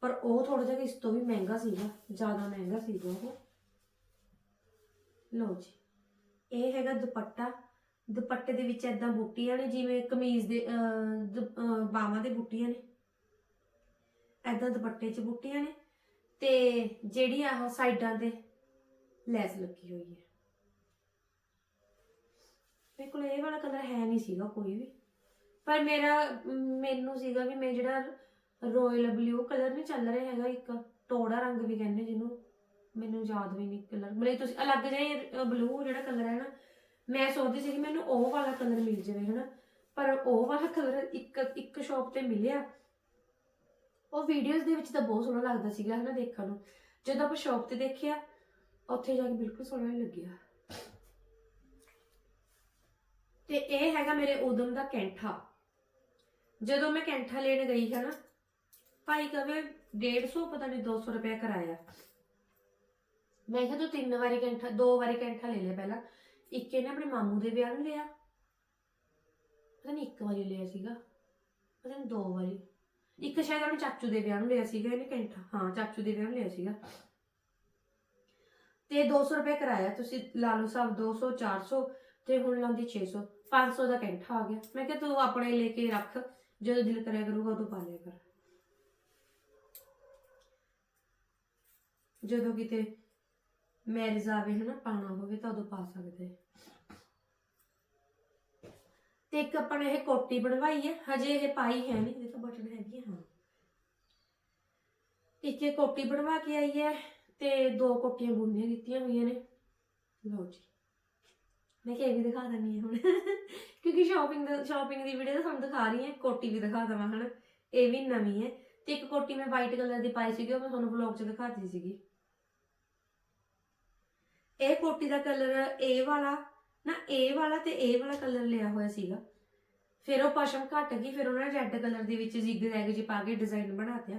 ਪਰ ਉਹ ਥੋੜਾ ਜਿਹਾ ਇਸ ਤੋਂ ਵੀ ਮਹਿੰਗਾ ਸੀਗਾ, ਜ਼ਿਆਦਾ ਮਹਿੰਗਾ ਸੀਗਾ ਉਹ। ਲਓ ਜੀ ਇਹ ਹੈਗਾ ਦੁਪੱਟਾ। ਦੁਪੱਟੇ ਦੇ ਵਿੱਚ ਐਦਾਂ ਬੂਟੀਆਂ ਨੇ ਜਿਵੇਂ ਕਮੀਜ਼ ਦੇ ਅਹ, ਬਾਹਾਂ ਦੇ ਬੂਟੀਆਂ ਨੇ। ਐਦਾਂ ਦੁਪੱਟੇ 'ਚ ਬੂਟੀਆਂ ਨੇ। ਤੇ ਜਿਹੜੀ ਆਹ ਸਾਈਡਾਂ ਤੇ ਲੈਸ ਲੱਗੀ ਹੋਈ ਹੈ। ਮੇਰੇ ਕੋਲ ਇਹ ਵਾਲਾ ਕਲਰ ਹੈ ਨਹੀਂ ਸੀਗਾ ਕੋਈ ਵੀ। ਪਰ ਮੇਰਾ ਮੈਨੂੰ ਸੀਗਾ ਵੀ ਮੈਂ ਜਿਹੜਾ ਰਾਇਲ ਬਲੂ ਕਲਰ ਨਹੀਂ ਚੱਲ ਰਿਹਾ ਹੈਗਾ ਇੱਕ ਟੋੜਾ ਰੰਗ ਵੀ ਕਹਿੰਦੇ ਜਿਹਨੂੰ। ਮੈਨੂੰ ਯਾਦ ਵੀ ਨਹੀਂ ਕਲਰ, ਮਤਲਬ ਤੁਸੀਂ ਅਲੱਗ ਜਿਹਾ ਬਲੂ ਜਿਹੜਾ ਕਲਰ ਹੈ ਨਾ, ਮੈਂ ਸੋਚਦੀ ਸੀ ਕਿ ਮੈਨੂੰ ਉਹ ਵਾਲਾ ਕਲਰ ਮਿਲ ਜਾਵੇ, ਹਨਾ? ਪਰ ਉਹ ਵਾਲਾ ਕਲਰ ਇੱਕ ਇੱਕ ਸ਼ਾਪ ਤੇ ਮਿਲਿਆ। ਉਹ ਵੀਡੀਓਜ਼ ਦੇ ਵਿੱਚ ਤਾਂ ਬਹੁਤ ਸੋਹਣਾ ਲੱਗਦਾ ਸੀਗਾ, ਹਨਾ, ਦੇਖਣ ਨੂੰ। ਜਦੋਂ ਆਪਾਂ ਸ਼ਾਪ ਤੇ ਦੇਖਿਆ, ਉੱਥੇ ਜਾ ਕੇ ਬਿਲਕੁਲ ਸੋਹਣਾ ਨਹੀਂ ਲੱਗਿਆ। ਤੇ ਇਹ ਹੈਗਾ ਮੇਰੇ ਉਦਮ ਦਾ ਕੈਂਠਾ। ਜਦੋਂ ਮੈਂ ਕੈਂਠਾ ਲੈਣ ਗਈ ਹੈ ਨਾ ਭਾਈ ਕਹਵੇ 150 ਪਤਾ ਨਹੀਂ 200 ਰੁਪਏ ਕਰਾਇਆ। ਮੈਂ ਕਿਹਾ ਤੂੰ ਤਿੰਨ ਵਾਰੀ ਕੈਂਠਾ, ਦੋ ਵਾਰੀ ਕੈਂਠਾ ਲੈ ਲਿਆ ਪਹਿਲਾਂ। ਇੱਕ ਇਹਨੇ ਆਪਣੇ ਮਾਮੂ ਦੇ ਵਿਆਹ ਨੂੰ ਲਿਆ। ਪਤਾ ਨਹੀਂ ਇੱਕ ਵਾਰੀ ਲਿਆ ਸੀਗਾ। ਪਤਾ ਨਹੀਂ ਦੋ ਵਾਰੀ। ਇੱਕ ਸ਼ਾਇਦ ਆਪਣੇ ਚਾਚੂ ਦੇ ਵਿਆਹ ਨੂੰ ਲਿਆ ਸੀਗਾ, ਇਹਨੇ ਕੈਂਠਾ। ਹਾਂ, ਚਾਚੂ ਦੇ ਵਿਆਹ ਨੂੰ ਲਿਆ ਸੀਗਾ। ਤੇ 200 ਰੁਪਏ ਕਰਾਇਆ ਤੁਸੀਂ ਲਾ ਲਓ ਸਭ 200 400 ਤੇ ਹੁਣ ਲਾਉਂਦੀ 600 500 ਦਾ ਕੈਂਠਾ ਆ ਗਿਆ। ਮੈਂ ਕਿਹਾ ਤੂੰ ਆਪਣੇ ਲੈ ਕੇ ਰੱਖ। ਜਦੋਂ ਦਿਲ ਕਰਿਆ ਕਰੂਗਾ ਉਦੋਂ ਪਾ ਲਿਆ ਕਰ। ਜਦੋਂ ਕਿਤੇ ਮੈਰਿਜ ਆਵੇ ਹਨਾ, ਪਾਣਾ ਹੋਵੇ ਤਾਂ ਉਦੋਂ ਪਾ ਸਕਦੇ। ਤੇ ਇੱਕ ਆਪਾਂ ਨੇ ਇਹ ਕੋਟੀ ਬਣਵਾਈ ਹੈ, ਹਜੇ ਇਹ ਪਾਈ ਹੈ ਨਹੀਂ ਇਹ ਤਾਂ ਬਟਨ ਹੈਗੀ ਹਾਂ। ਇੱਕ ਇਹ ਕੋਟੀ ਬਣਵਾ ਕੇ ਆਈ ਹੈ ਤੇ ਦੋ ਕੋਟੀਆਂ ਬੁਣਨੀਆਂ ਦਿੱਤੀਆਂ ਹੋਈਆਂ ਨੇ। ਲਓ ਜੀ। ਮੈਂ ਕਿਹਾ ਇਹ ਵੀ ਦਿਖਾ ਦਿੰਨੀ ਹਾਂ ਹੁਣ। ਕਿਉਂਕਿ ਸ਼ਾਪਿੰਗ ਦਾ ਸ਼ਾਪਿੰਗ ਦੀ ਵੀਡੀਓ ਤਾਂ ਤੁਹਾਨੂੰ ਦਿਖਾ ਰਹੀ ਹਾਂ, ਕੋਟੀ ਵੀ ਦਿਖਾ ਦਵਾਂ, ਹਨਾ। ਇਹ ਵੀ ਨਵੀਂ ਹੈ। ਤੇ ਇੱਕ ਕੋਟੀ ਮੈਂ ਵਾਈਟ ਕਲਰ ਦੀ ਪਾਈ ਸੀਗੀ, ਉਹ ਮੈਂ ਤੁਹਾਨੂੰ ਵਲੌਗ 'ਚ ਦਿਖਾਤੀ ਸੀਗੀ। ਇਹ ਕੋਟੀ ਦਾ ਕਲਰ ਇਹ ਵਾਲਾ, ਨਾ ਇਹ ਵਾਲਾ ਤੇ ਇਹ ਵਾਲਾ ਕਲਰ ਲਿਆ ਹੋਇਆ ਸੀਗਾ। ਫਿਰ ਉਹ ਪਸ਼ਮ ਘਟ ਗਈ, ਫਿਰ ਉਹਨਾਂ ਨੇ ਰੈੱਡ ਕਲਰ ਦੇ ਵਿੱਚ ਜ਼ਿਗ ਜੀ ਪਾ ਕੇ ਡਿਜ਼ਾਈਨ ਬਣਾ ਦਿਆ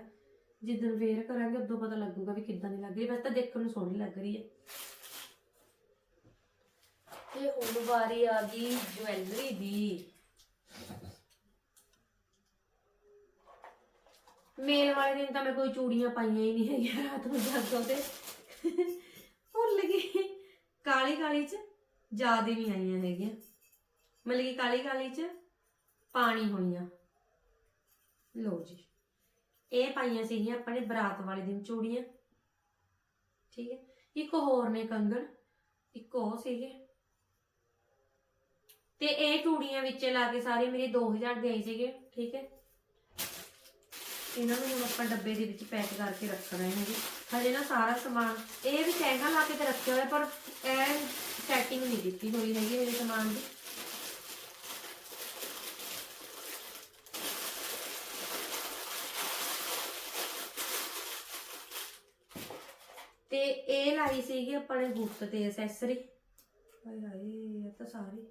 ਜਿੱਦਣ ਵੇਅਰ ਕਰਾਂਗੇ, ਉਦੋਂ ਪਤਾ ਲੱਗੂਗਾ ਵੀ ਕਿੱਦਾਂ ਦੀ ਲੱਗ ਰਹੀ ਵੈਸੇ ਤਾਂ ਦੇਖਣ ਨੂੰ ਸੋਹਣੀ ਲੱਗ ਰਹੀ ਹੈ। ਤੇ ਹੁਣ ਵਾਰੀ ਆ ਗਈ ਜਵੈਲਰੀ ਦੀ। ਮੇਲ ਵਾਲੇ ਦਿਨ ਤਾਂ ਮੈਂ ਕੋਈ ਚੂੜੀਆਂ ਪਾਈਆਂ ਹੀ ਨਹੀਂ ਹੈਗੀਆਂ ਰਾਤ ਨੂੰ ਜਾਗੋ ਤੇ। ਭੁੱਲ ਗਈ। ਕਾਲੀ ਕਾਲੀ ਚ ਜਿਆਦੇ ਵੀ ਆਈਆਂ ਹੈਗੀਆਂ। ਮਤਲਬ ਕਿ ਕਾਲੀ ਕਾਲੀ ਚ ਪਾਣੀ ਹੋਈਆਂ ਲੋ ਜੀ, ਇਹ ਪਾਈਆਂ ਸੀਗੀਆਂ ਆਪਾਂ ਨੇ ਬਰਾਤ ਵਾਲੇ ਦਿਨ ਚੂੜੀਆਂ। ਠੀਕ ਹੈ, ਇੱਕ ਹੋਰ ਨੇ ਕੰਗਣ, ਇੱਕ ਉਹ ਸੀਗੇ। ਤੇ ਇਹ ਚੂੜੀਆਂ ਵਿੱਚ ਲਾ ਕੇ ਸਾਰੇ ਮੇਰੇ 2000 ਦੇ ਆਏ ਸੀਗੇ, ਠੀਕ ਹੈ। ਇਹਨਾਂ ਨੂੰ ਹੁਣ ਆਪਾਂ ਡੱਬੇ ਦੇ ਵਿੱਚ ਪੈਕ ਕਰਕੇ ਰੱਖਣਾ ਹੈ ਜੀ। ਹਜੇ ਨਾ ਸਾਰਾ ਸਮਾਨ, ਇਹ ਵੀ ਟੈਂਗਾ ਲਾ ਕੇ ਤੇ ਰੱਖਿਆ ਹੋਇਆ, ਪਰ ਇਹ ਸੈਟਿੰਗ ਨਹੀਂ ਕੀਤੀ ਹੋਈ ਹੈਗੀ ਮੇਰੇ ਸਮਾਨ ਦੀ। ਤੇ ਇਹ ਲਾਈ ਸੀਗੀ ਆਪਾਂ ਨੇ ਗੁੱਤ ਤੇ ਐਕਸੈਸਰੀ ਹਾਏ ਹਾਏ, ਇਹ ਤਾਂ ਸਾਰੀ।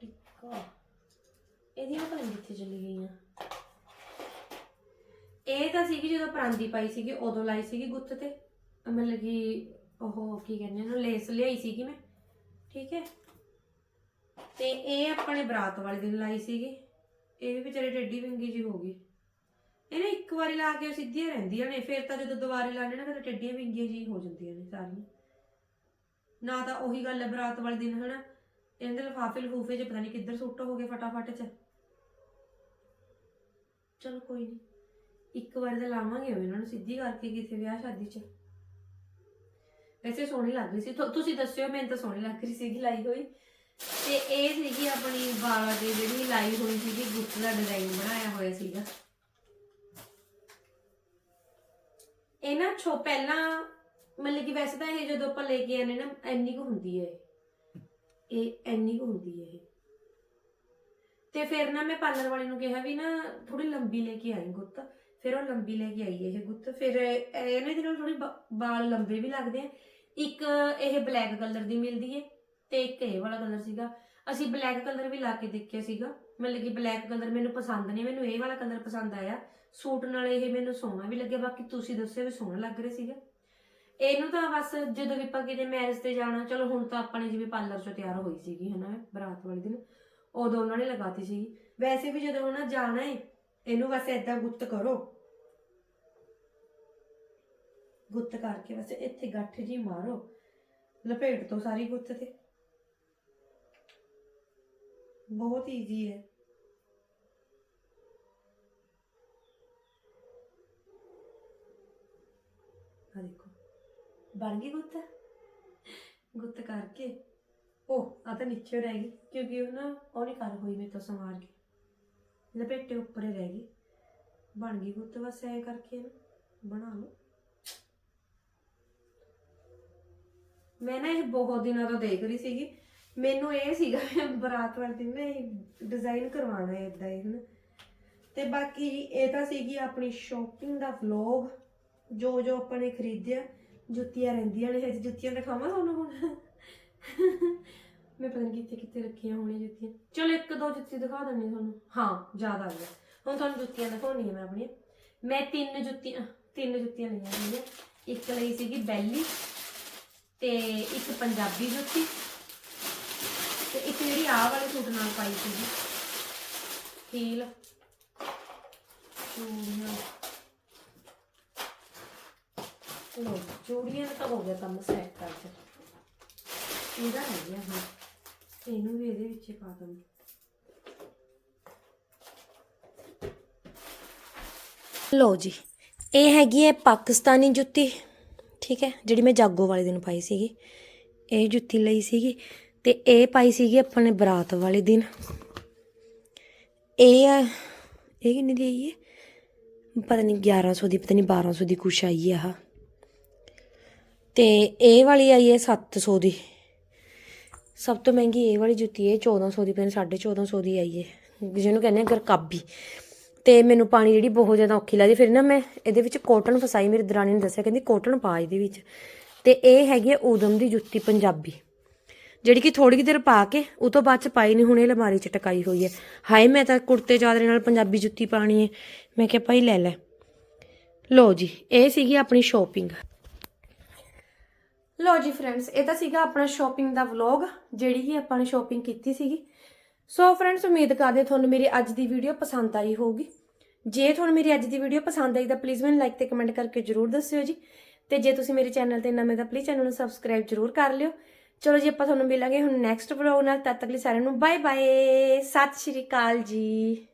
ਟਿੱਕਾ। ਇਹਦੀਆਂ ਪਤਾ ਨਹੀਂ ਕਿੱਥੇ ਚਲੀ ਗਈਆਂ ਇਹ ਤਾਂ ਸੀਗੀ ਜਦੋਂ ਪਰਾਂਦੀ ਪਾਈ ਸੀਗੀ, ਉਦੋਂ ਲਾਈ ਸੀਗੀ ਗੁੱਤ ਤੇ। ਮਤਲਬ ਕਿ ਉਹ ਕੀ ਕਹਿੰਦੇ ਉਹਨੂੰ ਲੇਸ ਲਿਆਈ ਸੀਗੀ ਮੈਂ। ਠੀਕ ਹੈ। ਤੇ ਇਹ ਆਪਣੇ ਬਰਾਤ ਵਾਲੇ ਦਿਨ ਲਾਈ ਸੀਗੀ। ਇਹ ਵੀ ਵਿਚਾਰੀ ਟੇਢੀ ਵਿੰਗੀ ਜੀ ਹੋ ਗਈ। ਇਹਨੇ ਇੱਕ ਵਾਰੀ ਲਾ ਕੇ ਸਿੱਧੀਆਂ ਰਹਿੰਦੀਆਂ ਨੇ, ਫਿਰ ਤਾਂ ਜਦੋਂ ਦੁਬਾਰੇ ਲਾਣੇ ਨਾ, ਫਿਰ ਟੇਢੀਆਂ ਵਿੰਗੀਆਂ ਜੀ ਹੋ ਜਾਂਦੀਆਂ ਨੇ ਸਾਰੀਆਂ। ਨਾ ਤਾਂ ਉਹੀ ਗੱਲ ਹੈ ਬਰਾਤ ਵਾਲੇ ਦਿਨ, ਹਨਾ। ਇਹਦੇ ਲਫਾਫੇ ਲਫੂਫੇ ਚ ਪਤਾ ਨਹੀਂ ਕਿੱਧਰ ਸੁੱਟ ਹੋ ਗਏ ਫਟਾਫਟ ਚ। ਚਲ ਕੋਈ ਨਹੀਂ ਇੱਕ ਵਾਰ ਤਾਂ ਲਾਵਾਂਗੇ ਉਹ ਇਹਨਾਂ ਨੂੰ ਸਿੱਧੀ ਕਰਕੇ ਕਿਸੇ ਵਿਆਹ ਸ਼ਾਦੀ ਚ। ਵੈਸੇ ਸੋਹਣੀ ਲੱਗ ਰਹੀ ਸੀ। ਤੁ- ਤੁਸੀਂ ਦੱਸਿਓ, ਮੈਨੂੰ ਤਾਂ ਸੋਹਣੀ ਲੱਗ ਰਹੀ ਸੀਗੀ ਲਾਈ ਹੋਈ। ਤੇ ਇਹ ਸੀਗੀ ਆਪਣੀ ਵਾਲਾਂ ਦੇ ਜਿਹੜੀ ਲਾਈ ਹੋਈ ਸੀਗੀ, ਗੁੱਤ ਦਾ ਡਿਜ਼ਾਈਨ ਬਣਾਇਆ ਹੋਇਆ ਸੀਗਾ। ਇਹ ਨਾ ਛੋ ਪਹਿਲਾਂ ਮਤਲਬ ਕਿ ਵੈਸੇ ਤਾਂ ਇਹ ਜਦੋਂ ਆਪਾਂ ਲੈ ਕੇ ਆਨੇ ਨਾ, ਇੰਨੀ ਕੁ ਹੁੰਦੀ ਹੈ ਇਹ। ਇਹ ਇੰਨੀ ਕੁ ਹੁੰਦੀ ਹੈ ਇਹ। ਤੇ ਫਿਰ ਨਾ ਮੈਂ ਪਾਰਲਰ ਵਾਲੇ ਨੂੰ ਕਿਹਾ ਵੀ ਨਾ ਥੋੜੀ ਲੰਬੀ ਲੈ ਕੇ ਆਈ ਗੁੱਤ। ਫਿਰ ਉਹ ਲੰਬੀ ਲੈ ਕੇ ਆਈ ਇਹ ਗੁੱਤ। ਫਿਰ ਇਹਨੇ ਦੇ ਨਾਲ ਥੋੜੀ ਵਾਲ ਲੰਬੇ ਵੀ ਲੱਗਦੇ ਆ। ਇੱਕ ਇਹ ਬਲੈਕ ਕਲਰ ਦੀ ਮਿਲਦੀ ਹੈ ਤੇ ਇੱਕ ਇਹ ਵਾਲਾ ਕਲਰ ਸੀਗਾ। ਅਸੀਂ ਬਲੈਕ ਕਲਰ ਵੀ ਲਾ ਕੇ ਦੇਖਿਆ ਸੀਗਾ। ਮਤਲਬ ਕਿ ਬਲੈਕ ਕਲਰ ਮੈਨੂੰ ਪਸੰਦ ਨਹੀਂ, ਮੈਨੂੰ ਇਹ ਵਾਲਾ ਕਲਰ ਪਸੰਦ ਆਇਆ। ਸੂਟ ਨਾਲ ਇਹ ਮੈਨੂੰ ਸੋਹਣਾ ਵੀ ਲੱਗਿਆ, ਬਾਕੀ ਤੁਸੀਂ ਦੱਸਿਓ ਵੀ ਸੋਹਣਾ ਲੱਗ ਰਿਹਾ ਸੀਗਾ। ਇਹਨੂੰ ਤਾਂ ਬਸ ਜਦੋਂ ਵੀ ਆਪਾਂ ਕਿਤੇ ਮੈਰਿਜ ਤੇ ਜਾਣਾ, ਚਲੋ ਹੁਣ ਤਾਂ ਆਪਾਂ ਨੇ ਜਿਵੇਂ ਪਾਰਲਰ ਚੋਂ ਤਿਆਰ ਹੋਈ ਸੀਗੀ ਹਨਾ, ਬਰਾਤ ਵਾਲੇ ਦਿਨ। ਉਦੋਂ ਉਹਨਾਂ ਨੇ ਲਗਾਤੀ ਸੀਗੀ। ਵੈਸੇ ਵੀ ਜਦੋਂ ਉਹਨਾਂ ਜਾਣਾ ਹੈ ਇਹਨੂੰ ਬਸ ਏਦਾਂ ਗੁੱਤ ਕਰੋ। ਗੁੱਤ ਕਰਕੇ ਬਸ ਇੱਥੇ ਗੱਠ ਜੀ ਮਾਰੋ, ਲਪੇਟ ਤੋਂ ਸਾਰੀ ਗੁੱਤ ਤੇ। ਬਹੁਤ ਈਜ਼ੀ ਹੈ ਆ ਦੇਖੋ, ਬਣ ਗਈ ਗੁੱਤ? ਗੁੱਤ ਕਰਕੇ। ਉਹ ਆ ਤਾਂ ਨੀਚੇ ਰਹਿ ਗਈ, ਕਿਉਂਕਿ ਉਹ ਨਾ, ਉਹ ਨਹੀਂ ਕਰ ਹੋਈ ਮੇਰੇ ਤੋਂ ਸਮਾਰ ਕੇ। ਲਪੇਟੇ ਉੱਪਰ ਹੀ ਰਹਿ ਗਈ। ਬਣ ਗਈ ਗੁੱਤ ਬਸ ਐ ਕਰਕੇ ਇਹਨੂੰ ਮੈਂ ਨਾ ਇਹ ਬਹੁਤ ਦਿਨਾਂ ਤੋਂ ਦੇਖ ਰਹੀ ਸੀਗੀ। ਮੈਨੂੰ ਇਹ ਸੀਗਾ ਬਰਾਤ ਵਾਲੇ ਦਿਨ ਨਾ ਇਹ ਡਿਜ਼ਾਈਨ ਕਰਵਾਉਣਾ ਹੈ ਇਦਾਂ ਹੀ, ਹਨਾ। ਤੇ ਬਾਕੀ ਇਹ ਤਾਂ ਸੀਗੀ ਆਪਣੀ ਸ਼ਾਪਿੰਗ ਦਾ ਵਲੌਗ ਜੋ ਜੋ ਆਪਾਂ ਨੇ ਖਰੀਦਿਆ। ਜੁੱਤੀਆਂ ਰਹਿੰਦੀਆਂ ਨੇ ਹਜੇ ਜੁੱਤੀਆਂ ਦਿਖਾਵਾਂ ਤੁਹਾਨੂੰ ਹੁਣ? ਮੈਂ ਪਤਾ ਨਹੀਂ ਕਿੱਥੇ ਕਿੱਥੇ ਰੱਖੀਆਂ ਹੋਣੀਆਂ ਜੁੱਤੀਆਂ। ਚਲੋ ਇੱਕ ਦੋ ਜੁੱਤੀ ਦਿਖਾ ਦਿੰਦੀ ਤੁਹਾਨੂੰ। ਹਾਂ ਯਾਦ ਆ ਗਿਆ ਹੁਣ ਤੁਹਾਨੂੰ ਜੁੱਤੀਆਂ ਦਿਖਾਉਣੀਆਂ ਮੈਂ ਆਪਣੀਆਂ। ਮੈਂ ਤਿੰਨ ਜੁੱਤੀਆਂ ਤਿੰਨ ਜੁੱਤੀਆਂ ਲਈਆਂ ਹੋਈਆਂ। ਇੱਕ ਲਈ ਸੀਗੀ ਬੈਲੀ ਤੇ ਇੱਕ ਪੰਜਾਬੀ ਜੁੱਤੀ ਤੇ ਇੱਕ ਜਿਹੜੀ ਆਹ ਵਾਲੇ ਸੂਟ ਨਾਲ ਪਾਈ ਸੀਗੀ। ਹੀਲ ਚੂੜੀਆਂ। ਲੋ ਚੂੜੀਆਂ ਦਾ ਤਾਂ ਹੋ ਗਿਆ ਕੰਮ ਸੈੱਟ ਕਰ ਇਹਦਾ ਹੈ ਗਿਆ ਹੁਣ। ਇਹਨੂੰ ਵੀ ਇਹਦੇ ਵਿੱਚ ਹੀ ਪਾ ਦਵਾਂਗੇ ਲੋ ਜੀ, ਇਹ ਹੈਗੀ ਹੈ ਪਾਕਿਸਤਾਨੀ ਜੁੱਤੀ, ਠੀਕ ਹੈ, ਜਿਹੜੀ ਮੈਂ ਜਾਗੋ ਵਾਲੇ ਦਿਨ ਪਾਈ ਸੀਗੀ। ਇਹ ਜੁੱਤੀ ਲਈ ਸੀਗੀ ਤੇ ਇਹ ਪਾਈ ਸੀਗੀ ਆਪਾਂ ਨੇ ਬਰਾਤ ਵਾਲੇ ਦਿਨ। ਇਹ ਆ, ਇਹ ਕਿੰਨੀ ਦੀ ਆਈ ਹੈ? ਪਤਾ ਨਹੀਂ 1100 ਦੀ, ਪਤਾ ਨਹੀਂ 1200 ਦੀ ਕੁਛ ਆਈ ਹੈ ਆਹ। ਤੇ ਇਹ ਵਾਲੀ ਆਈ ਹੈ 700 ਦੀ। ਸਭ ਤੋਂ ਮਹਿੰਗੀ ਇਹ ਵਾਲੀ ਜੁੱਤੀ ਹੈ 1400 ਦੀ, ਪਤਾ ਨਹੀਂ 1450 ਦੀ ਆਈ ਹੈ ਜਿਹਨੂੰ ਕਹਿੰਦੇ ਆ ਗਰਕਾਬੀ। ਤੇ ਮੈਨੂੰ ਪਾਣੀ ਜਿਹੜੀ ਬਹੁਤ ਜ਼ਿਆਦਾ ਔਖੀ ਲੱਗਦੀ, ਫਿਰ ਨਾ ਮੈਂ ਇਹਦੇ ਵਿੱਚ ਕੋਟਨ ਫਸਾਈ, ਮੇਰੀ ਦਰਾਣੀ ਨੇ ਦੱਸਿਆ, ਕਹਿੰਦੀ ਕੋਟਨ ਪਾ ਇਹਦੇ ਵਿੱਚ। ਤੇ ਇਹ ਹੈਗੀ ਹੈ ਊਦਮ ਦੀ ਜੁੱਤੀ ਪੰਜਾਬੀ, ਜਿਹੜੀ ਕਿ ਥੋੜੀ ਦੇਰ ਪਾ ਕੇ, ਉਹ ਤੋਂ ਬਾਅਦ ਚ ਪਾਈ ਨਹੀਂ ਹੁਣ ਇਹ ਅਲਮਾਰੀ ਚ ਟਕਾਈ ਹੋਈ ਹੈ ਹਾਏ, ਮੈਂ ਤਾਂ ਕੁੜਤੇ ਚਾਦਰੇ ਨਾਲ ਪੰਜਾਬੀ ਜੁੱਤੀ ਪਾਣੀ ਹੈ ਮੈਂ ਕਿਹਾ, ਭਾਈ ਲੈ ਲੈ। ਲੋ ਜੀ, ਇਹ ਸੀਗੀ ਆਪਣੀ ਸ਼ੋਪਿੰਗ ਲੋ ਜੀ ਫਰੈਂਡਸ ਇਹ ਤਾਂ ਸੀਗਾ ਆਪਣਾ ਸ਼ਾਪਿੰਗ ਦਾ ਵਲੌਗ ਜਿਹੜੀ ਕਿ ਆਪਾਂ ਨੇ ਸ਼ਾਪਿੰਗ ਕੀਤੀ ਸੀਗੀ। ਸੋ ਫਰੈਂਡਸ ਉਮੀਦ ਕਰਦੇ ਤੁਹਾਨੂੰ ਮੇਰੀ ਅੱਜ ਦੀ ਵੀਡੀਓ ਪਸੰਦ ਆਈ ਹੋਊਗੀ। ਜੇ ਤੁਹਾਨੂੰ ਮੇਰੀ ਅੱਜ ਦੀ ਵੀਡੀਓ ਪਸੰਦ ਆਈ ਤਾਂ ਪਲੀਜ਼ ਮੈਨੂੰ ਲਾਈਕ ਤੇ ਕਮੈਂਟ ਕਰਕੇ ਜਰੂਰ ਦੱਸਿਓ ਜੀ। ਤੇ ਜੇ ਤੁਸੀਂ ਮੇਰੇ ਚੈਨਲ ਤੇ ਨਵੇਂ ਤਾਂ ਪਲੀਜ਼ ਚੈਨਲ ਨੂੰ ਸਬਸਕ੍ਰਾਈਬ ਜਰੂਰ ਕਰ ਲਿਓ। ਚਲੋ ਜੀ, ਆਪਾਂ ਤੁਹਾਨੂੰ ਮਿਲਾਂਗੇ ਹੁਣ ਨੈਕਸਟ ਵਲੌਗ ਨਾਲ। ਤਦ ਤੱਕ ਲਈ ਸਾਰਿਆਂ ਨੂੰ ਬਾਏ ਬਾਏ ਸਤਿ ਸ਼੍ਰੀ ਅਕਾਲ ਜੀ।